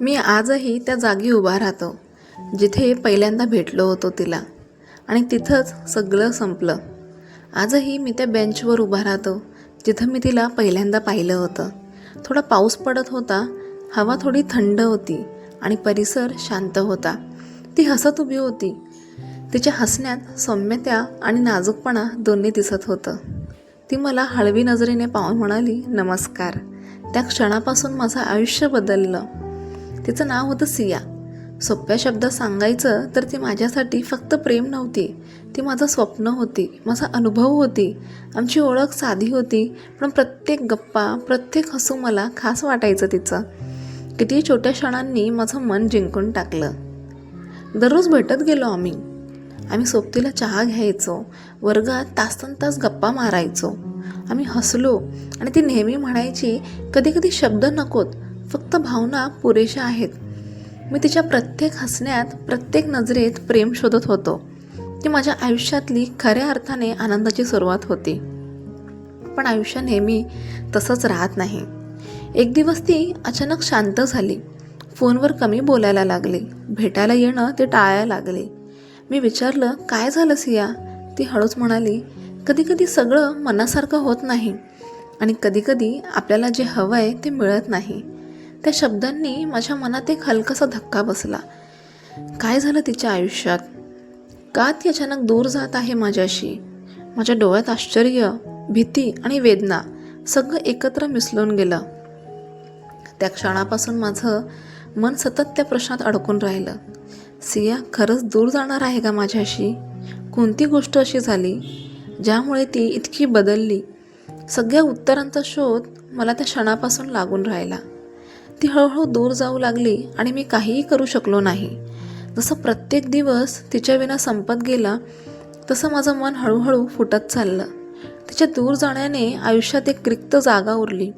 मी आजही त्या जागी उभा राहतो जिथे पहिल्यांदा भेटलो होतो तिला. आणि तिथंच सगळं संपलं. आजही मी त्या बेंचवर उभा राहतो जिथं मी तिला पहिल्यांदा पाहिलं होतं. थोडा पाऊस पडत होता हवा थोडी थंड होती आणि परिसर शांत होता. ती हसत उभी होती. तिच्या हसण्यात सौम्यता आणि नाजूकपणा दोन्ही दिसत होतं. ती मला हळवी नजरेने पाहून म्हणाली नमस्कार. त्या क्षणापासून माझं आयुष्य बदललं. तिचं नाव होतं सिया. सोप्या शब्दात सांगायचं तर ती माझ्यासाठी फक्त प्रेम नव्हती. ती माझं स्वप्न होती माझा अनुभव होती. आमची ओळख साधी होती पण प्रत्येक गप्पा प्रत्येक हसू मला खास वाटायचं तिचं. किती छोट्या क्षणांनी माझं मन जिंकून टाकलं. दररोज भेटत गेलो आम्ही. आम्ही सोबतीला चहा घ्यायचो वर्गात तासन तास गप्पा मारायचो. आम्ही हसलो आणि ती नेहमी म्हणायची कधी कधी शब्द नकोत फक्त भावना पुरेशा आहेत. मी तिच्या प्रत्येक हसण्यात प्रत्येक नजरेत प्रेम शोधत होतो. ती माझ्या आयुष्यातली खऱ्या अर्थाने आनंदाची सुरुवात होती. पण आयुष्य नेहमी तसंच राहत नाही. एक दिवस ती अचानक शांत झाली. फोनवर कमी बोलायला लागली. भेटायला येणं ते टाळायला लागले. मी विचारलं काय झालं सिया? ती हळूच म्हणाली कधी कधी सगळं मनासारखं होत नाही आणि कधीकधी आपल्याला जे हवं आहे ते मिळत नाही. त्या शब्दांनी माझ्या मनात एक हलकासा धक्का बसला. काय झालं तिच्या आयुष्यात? का ती अचानक दूर जात आहे माझ्याशी? माझ्या डोळ्यात आश्चर्य भीती आणि वेदना सगळं एकत्र मिसळून गेलं. त्या क्षणापासून माझं मन सतत त्या प्रश्नात अडकून राहिलं. सिया खरंच दूर जाणार आहे का माझ्याशी? कोणती गोष्ट अशी झाली ज्यामुळे ती इतकी बदलली? सगळ्या उत्तरांचा शोध मला त्या क्षणापासून लागून राहिला. ती हळूहळू दूर जाऊ लागली आणि मी काहीही करू शकलो नाही. जसं प्रत्येक दिवस तिच्या विना संपत गेला तसं माझं मन हळूहळू फुटत चाललं. तिच्या दूर जाण्याने आयुष्यात एक रिक्त जागा उरली.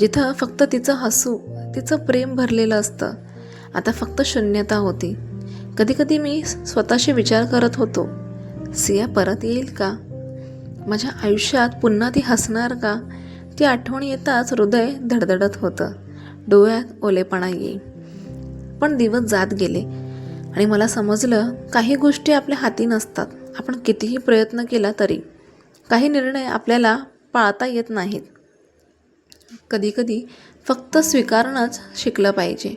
जिथं फक्त तिचं हसू तिचं प्रेम भरलेलं असतं. आता फक्त शून्यता होती. कधीकधी मी स्वतःशी विचार करत होतो सिया परत येईल का? माझ्या आयुष्यात पुन्हा ती हसणार का? ती आठवण येताच हृदय धडधडत होतं. डोळ्यात ओलेपणा येईल. पण दिवस जात गेले आणि मला समजलं काही गोष्टी आपल्या हाती नसतात. आपण कितीही प्रयत्न केला तरी. काही निर्णय आपल्याला पाळता येत नाहीत. कधीकधी फक्त स्वीकारणंच शिकलं पाहिजे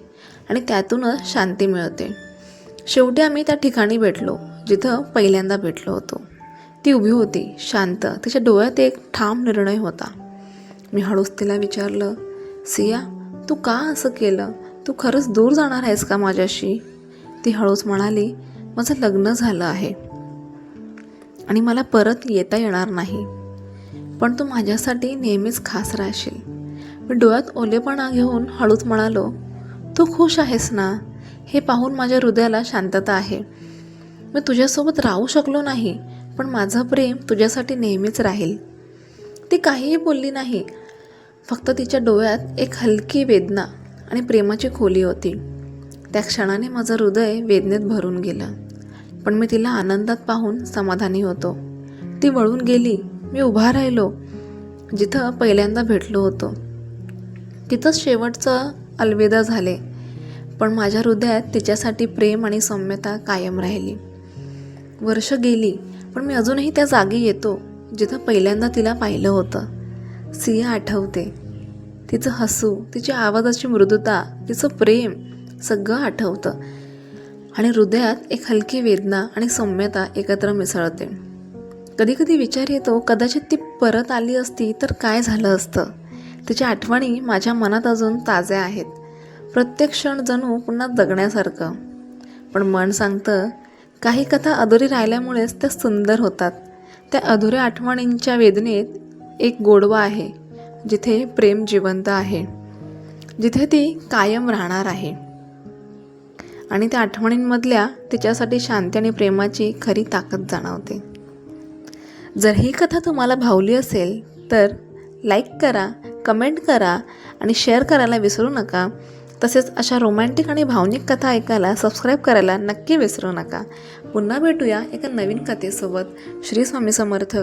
आणि त्यातूनच शांती मिळते. शेवटी आम्ही त्या ठिकाणी भेटलो जिथं पहिल्यांदा भेटलो होतो. ती उभी होती शांत. तिच्या डोळ्यात एक ठाम निर्णय होता. मी हळूच तिला विचारलं सिया तू का असं केलं? तू खरंच दूर जाणार आहेस का माझ्याशी? ती हळूच म्हणाली माझं लग्न झालं आहे आणि मला परत येता येणार नाही. पण तू माझ्यासाठी नेहमीच खास राहशील. मी डोळ्यात ओलेपणा घेऊन हळूच म्हणालो तू खुश आहेस ना? हे पाहून माझ्या हृदयाला शांतता आहे. मी तुझ्यासोबत राहू शकलो नाही पण माझं प्रेम तुझ्यासाठी नेहमीच राहील. ती काहीही बोलली नाही फक्त तिच्या डोळ्यात एक हलकी वेदना आणि प्रेमाची खोली होती. त्या क्षणाने माझं हृदय वेदनेत भरून गेलं. पण मी तिला आनंदात पाहून समाधानी होतो. ती वळून गेली. मी उभा राहिलो. जिथं पहिल्यांदा भेटलो होतो. तिथंच शेवटचं अलविदा झाले. पण माझ्या हृदयात तिच्यासाठी प्रेम आणि सौम्यता कायम राहिली. वर्ष गेली पण मी अजूनही त्या जागी येतो जिथं पहिल्यांदा तिला पाहिलं होतं. सिया आठवते. तिचं हसू तिच्या आवाजाची मृदुता तिचं प्रेम सगळं आठवतं. आणि हृदयात एक हलकी वेदना आणि सौम्यता एकत्र मिसळते. कधीकधी विचार येतो कदाचित ती परत आली असती तर काय झालं असतं? तिच्या आठवणी माझ्या मनात अजून ताज्या आहेत. प्रत्येक क्षण जणू पुन्हा जगण्यासारखं पण मन सांगतं काही कथा अधुरी राहिल्यामुळेच त्या सुंदर होतात. त्या अधुऱ्या आठवणींच्या वेदनेत एक गोडवा आहे जिथे प्रेम जिवंत आहे जिथे ती कायम राहणार आहे. आणि त्या आठवणींमधल्या तिच्यासाठी शांती आणि प्रेमाची खरी ताकद जाणवते. जर ही कथा तुम्हाला भावली असेल तर लाईक करा कमेंट करा आणि शेअर करायला विसरू नका. तसेच अशा रोमॅन्टिक आणि भावनिक कथा ऐकायला सबस्क्राईब करायला नक्की विसरू नका. पुन्हा भेटूया एका नवीन कथेसोबत. श्री स्वामी समर्थ.